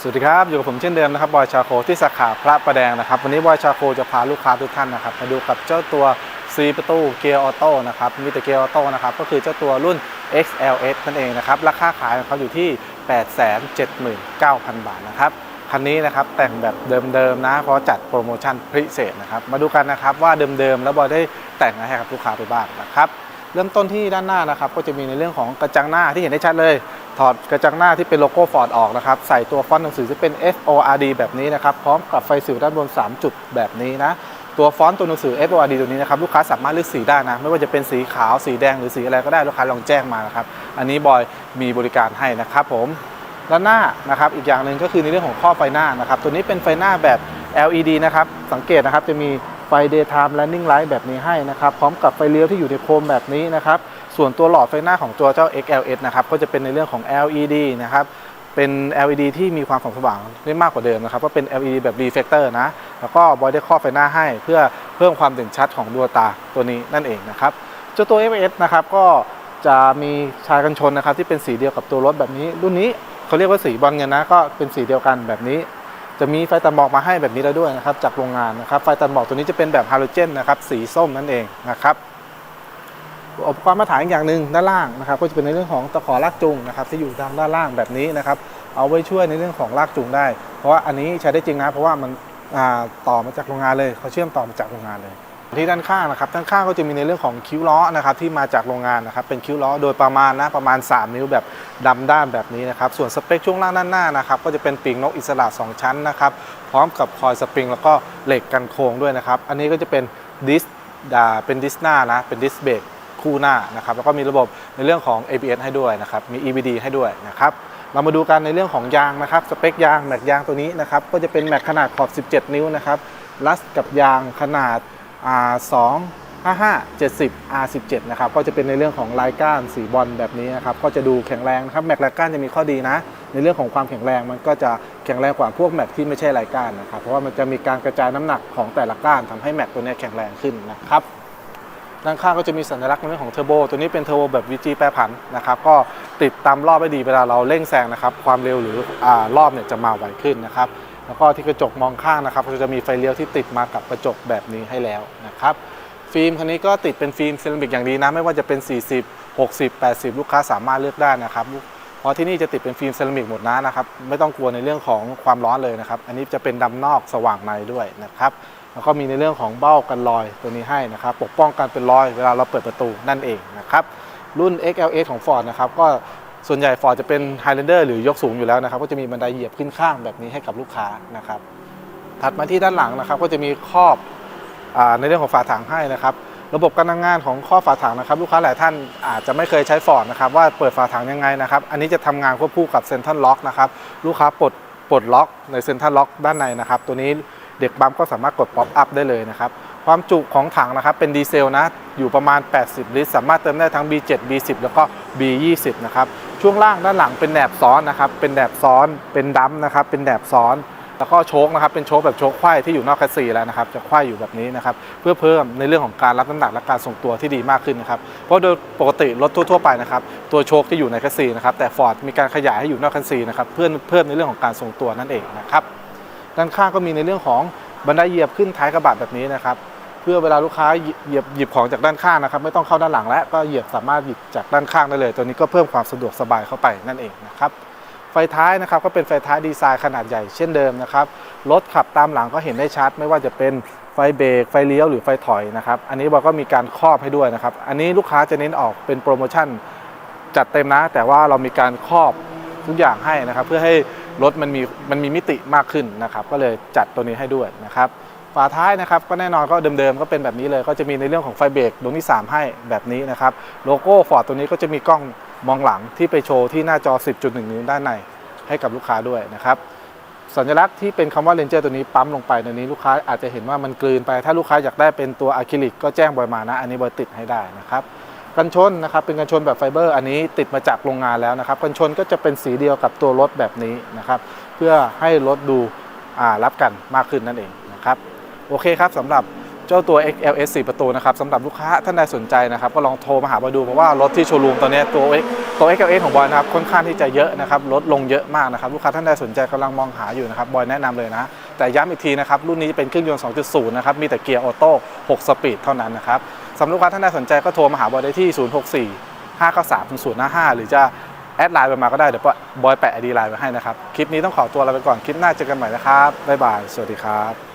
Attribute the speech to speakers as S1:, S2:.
S1: สวัสดีครับ อยู่กับผมเช่นเดิมนะครับบอยชาโคที่สาขาพระประแดงนะครับ วันนี้บอยชาโคจะพาลูกค้าทุกท่านนะครับมาดูกับเจ้าตัว C ประตูเกียร์ออโต้นะครับมีแต่เกียร์ออโต้นะครับก็คือเจ้าตัวรุ่น XLS นั่นเองนะครับราคาขายของเขาอยู่ที่ 879,000 บาทนะครับคันนี้นะครับแต่งแบบเดิมๆนะเพราะจัดโปรโมชั่นพิเศษนะครับมาดูกันนะครับว่าเดิมๆแล้วบอยได้แต่งอะไรให้กับลูกค้าไปบ้างนะครับ เริ่มต้นที่ด้านหน้านะครับ ก็จะมีในเรื่องของกระจังหน้าที่เห็นได้ชัดเลย ถอดกระจังหน้าที่เป็นโลโก้ฟอร์ดออกนะครับ ใส่ตัวฟอนต์หนังสือที่เป็น F O R D แบบนี้นะครับ พร้อมกับไฟสิวด้านบน 3 จุดแบบนี้นะ ตัวฟอนต์ตัวหนังสือ F O R D ตัวนี้นะครับ ลูกค้าสามารถเลือกสีได้นะ ไม่ว่าจะเป็นสีขาว สีแดง หรือสีอะไรก็ได้ ลูกค้าลองแจ้งมานะครับ อันนี้บอยมีบริการให้นะครับผมด้านหน้านะครับ อีกอย่างหนึ่งก็คือในเรื่องของข้อไฟหน้านะครับ ตัวนี้เป็นไฟหน้าแบบ LED นะครับ สังเกตนะครับจะมี ไฟ daytime running light แบบนี้ให้นะครับ พร้อมกับไฟเลี้ยวที่อยู่ในโคมแบบนี้นะครับ ส่วนตัวหลอดไฟหน้าของตัวเจ้า XLS นะครับ ก็จะเป็นในเรื่องของ LED นะครับ เป็น LED ที่มีความส่องสว่างได้มากกว่าเดิมนะครับ ก็เป็น LED แบบ reflector นะ แล้วก็บอยได้ครอบไฟหน้าให้ เพื่อเพิ่มความเด่นชัดของดวงตาตัวนี้นั่นเองนะครับเจ้าตัว XLS นะครับ ก็จะมีชายกันชนนะครับที่เป็นสีเดียวกับตัวรถแบบนี้ รุ่นนี้เขาเรียกว่าสีบอลเงินนะ ก็เป็นสีเดียวกันแบบนี้ จะมีไฟตัดหมอกมาให้แบบนี้แล้วด้วยนะครับจากโรงงานนะครับไฟตัดหมอกตัวนี้จะเป็นแบบฮาโลเจนนะครับสีส้มนั่นเองนะครับอุปกรณ์มาตรฐานอีกอย่างหนึ่งด้านล่างนะครับก็จะเป็นในเรื่องของตะขอลากจูงนะครับที่อยู่ทางด้านล่างแบบนี้นะครับเอาไว้ช่วยในเรื่องของลากจูงได้ เพราะว่าอันนี้ใช้ได้จริงนะเพราะว่ามันต่อมาจากโรงงานเลยเขาเชื่อมต่อมาจากโรงงานเลย ที่ด้านข้างนะครับด้านข้างก็จะมีในเรื่องของคิ้วล้อนะครับที่มาจากโรงงานนะครับเป็นคิ้วล้อโดยประมาณนะประมาณ 3 นิ้วแบบดำด้านแบบนี้นะครับส่วนสเปคช่วงล่างด้านหน้านะครับก็จะเป็นปีกนกอิสระ 2 ชั้นนะครับพร้อมกับคอยสปริง แล้วก็เหล็กกันโค้งด้วยนะครับอันนี้ก็จะเป็นดิสดาเป็นดิสหน้านะเป็นดิสเบรกคู่หน้านะครับแล้วก็มีระบบในเรื่องของ ABS ให้ด้วยนะครับมี EBD ให้ด้วยนะครับเรามาดูกันในเรื่องของยางนะครับสเปคยางแม็กยางตัวนี้นะครับก็จะเป็นแม็กขนาดขอบ 17 นิ้วนะครับลัสกับยางขนาด อ่า2 55 70 R17 นะครับก็จะเป็นในเรื่องของลายก้านสีบอลแบบนี้นะครับก็จะดูแข็งแรงนะครับแม็กลายก้านจะมีข้อดีนะ ในเรื่องของความแข็งแรงมันก็จะแข็งแรงกว่าพวกแม็กที่ไม่ใช่ลายก้านนะครับเพราะว่ามันจะมีการกระจายน้ำหนักของแต่ละก้านทำให้แม็กตัวนี้แข็งแรงขึ้นนะครับด้านข้างก็จะมีสัญลักษณ์ในเรื่องของเทอร์โบตัวนี้เป็นเทอร์โบแบบ VG แปรผันนะครับก็ติดตามรอบได้ดีเวลาเราเร่งแซงนะครับความเร็วหรืออรอบเนี่ยจะมาไวขึ้นนะครับ แล้วก็ที่กระจกมองข้างนะครับก็จะมีไฟเลี้ยวที่ติดมากับกระจกแบบนี้ให้แล้วนะครับ ฟิล์มคันนี้ก็ติดเป็นฟิล์มเซรามิกอย่างดีนะไม่ว่าจะเป็น 40 60 80 ลูกค้าสามารถเลือกได้นะครับเพราะที่นี่จะติดเป็นฟิล์มเซรามิกหมดนะนะครับไม่ต้องกลัวในเรื่องของความร้อนเลยนะครับ อันนี้จะเป็นดำนอกสว่างในด้วยนะครับแล้วก็มีในเรื่องของเบ้ากันรอยตัวนี้ให้นะครับ ปกป้องการเป็นรอยเวลาเราเปิดประตูนั่นเองนะครับรุ่น XLS ของ Ford นะครับก็ ส่วนใหญ่ Ford จะเป็น Highlander หรือยกสูงอยู่แล้วนะครับ ก็จะมีบันไดเหยียบขึ้นข้างแบบนี้ให้กับลูกค้านะครับ ถัดมาที่ด้านหลังนะครับ ก็จะมีครอบอในเรื่องของฝาถังให้นะครับ ระบบการทำงานของข้อฝาถังนะครับ ลูกค้าหลายท่านอาจจะไม่เคยใช้ฟอร์ดนะครับว่าเปิดฝาถังยังไงนะครับ อันนี้จะทำงานควบคู่กับเซ็นทรัลล็อกนะครับ ลูกค้าปลดปลดล็อกในเซ็นทรัลล็อกด้านในนะครับ ตัวนี้เด็กบัมก็สามารถกดป๊อปอัพได้เลยนะครับ ความจุของถังนะครับเป็นดีเซลนะ อยู่ประมาณ 80 ลิตร สามารถเติมได้ทั้ง B7 B10 แล้วก็ B20 นะครับ ช่วงล่างด้านหลังเป็นแหนบซ้อนนะครับ เป็นแหนบซ้อน เป็นดัมนะครับ เป็นแหนบซ้อน แล้วก็โชคนะครับ เป็นโชคแบบโชคไขว้ที่อยู่นอกแคสซีแล้วนะครับ จะไขว้อยู่แบบนี้นะครับ เพื่อเพิ่มในเรื่องของการรับน้ำหนักและการทรงตัวที่ดีมากขึ้นนะครับ เพราะโดยปกติรถทั่วๆไปนะครับ ตัวโชคที่อยู่ในแคสซีนะครับ แต่ฟอร์ดมีการขยายให้อยู่นอกแคสซีนะครับ เพื่อเพิ่มในเรื่องของการทรงตัวนั่นเองนะครับ ด้านข้างก็มีในเรื่องของบันไดเหยียบขึ้นท้ายกระบะแบบนี้นะครับ พื่อเวลาลูกค้าเหยียบหยิบของจากด้านข้างนะครับ ไม่ต้องเข้าด้านหลังและก็เหยียบสามารถหยิบจากด้านข้างได้เลย ตัวนี้ก็เพิ่มความสะดวกสบายเข้าไปนั่นเองนะครับไฟท้ายนะครับก็เป็นไฟท้ายดีไซน์ขนาดใหญ่เช่นเดิมนะครับรถขับตามหลังก็เห็นได้ชัด ไม่ว่าจะเป็นไฟเบรกไฟเลี้ยวหรือไฟถอยนะครับอันนี้เราก็มีการครอบให้ด้วยนะครับอันนี้ลูกค้าจะเน้นออกเป็นโปรโมชั่นจัดเต็มนะ แต่ว่าเรามีการครอบทุกอย่างให้นะครับ เพื่อให้รถมันมีมันมีมิติมากขึ้นนะครับ ก็เลยจัดตัวนี้ให้ด้วยนะครับ ฝาท้ายนะครับก็แน่นอนก็เดิมๆก็เป็นแบบนี้เลย ก็จะมีในเรื่องของไฟเบรกดวงที่ 3 ให้แบบนี้นะครับโลโก้ฟอร์ดตัวนี้ก็จะมีกล้องมองหลังที่ไปโชว์ที่หน้าจอ 10.1 นิ้วด้านในให้กับลูกค้าด้วยนะครับสัญลักษณ์ที่เป็นคำว่าเลนเจอร์ตัวนี้ปั๊มลงไปในนี้ลูกค้าอาจจะเห็นว่ามันกลืนไป ถ้าลูกค้าอยากได้เป็นตัวอะคริลิกก็แจ้งบอยมานะ อันนี้บอยติดให้ได้นะครับกันชนนะครับเป็นกันชนแบบไฟเบอร์ อันนี้ติดมาจากโรงงานแล้วนะครับกันชนก็จะเป็นสีเดียวกับตัวรถแบบนี้นะครับเพื่อให้รถดูรับกันมากขึ้นนั่นเองนะครับ โอเคครับสำหรับเจ้าตัว XLS 4 ประตูนะครับสำหรับลูกค้าท่านใดสนใจนะครับ ก็ลองโทรมาหาบอยดูเพราะว่ารถที่โชว์รูมตอนนี้ตัว X ตัว XLS ของบอยนะครับค่อนข้างที่จะเยอะนะครับลดลงเยอะมากนะครับ ลูกค้าท่านใดสนใจกำลังมองหาอยู่นะครับบอยแนะนำเลยนะ แต่ย้ำอีกทีนะครับ รุ่นนี้เป็นเครื่องยนต์ 2.0 นะครับ มีแต่เกียร์ออโต้ 6 สปีดเท่านั้นนะครับสำหรับลูกค้าท่านใดสนใจก็โทรมาหาบอยได้ที่ 064 593 055 หรือจะแอดไลน์ไปมาก็ได้เดี๋ยวบอยแปะไอดีไลน์ไว้ให้นะครับคลิปนี้ต้องขอตัวลาไปก่อนคลิปหน้าเจอกันใหม่นะครับบ๊ายบายสวัสดีครับ